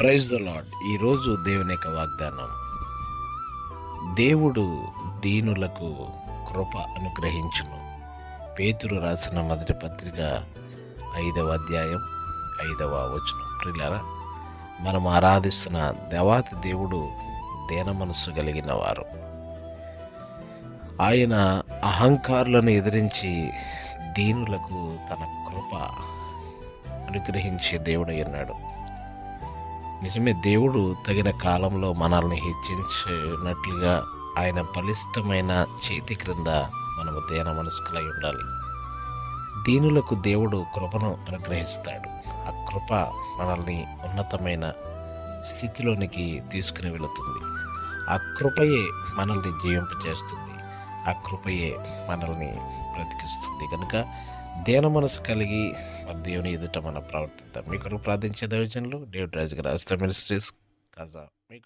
Praise the lord ఈరోజు దేవుని యొక్క వాగ్దానం. దేవుడు దీనులకు కృప అనుగ్రహించును. పేతురు రాసిన మొదటి పత్రిక ఐదవ అధ్యాయం ఐదవ వచనం. ప్రిలరా మనం ఆరాధిస్తున్న దేవాతి దేవుడు దేన మనస్సు కలిగిన వారు. ఆయన అహంకారులను ఎదిరించి దీనులకు తన కృప అనుగ్రహించే దేవుడై ఉన్నాడు. నిజమే దేవుడు తగిన కాలంలో మనల్ని హెచ్చించినట్లుగా ఆయన బలిష్టమైన చేతి క్రింద మనము దేన మనసుకులై ఉండాలి. దీనులకు దేవుడు కృపను అనుగ్రహిస్తాడు. ఆ కృప మనల్ని ఉన్నతమైన స్థితిలోనికి తీసుకుని వెళుతుంది. ఆ కృపయే మనల్ని జీవింపజేస్తుంది ఆ కృపయే మనల్ని బ్రతికిస్తుంది. కనుక దేన మనసు కలిగి మన దేవుని ఎదుట మనం ప్రవర్తిద్దాం. మీ కొరకు ప్రార్థించే దైవజనులు డేవిడ్ రాజు గారు అస్త మినిస్ట్రీస్ కాజా మీ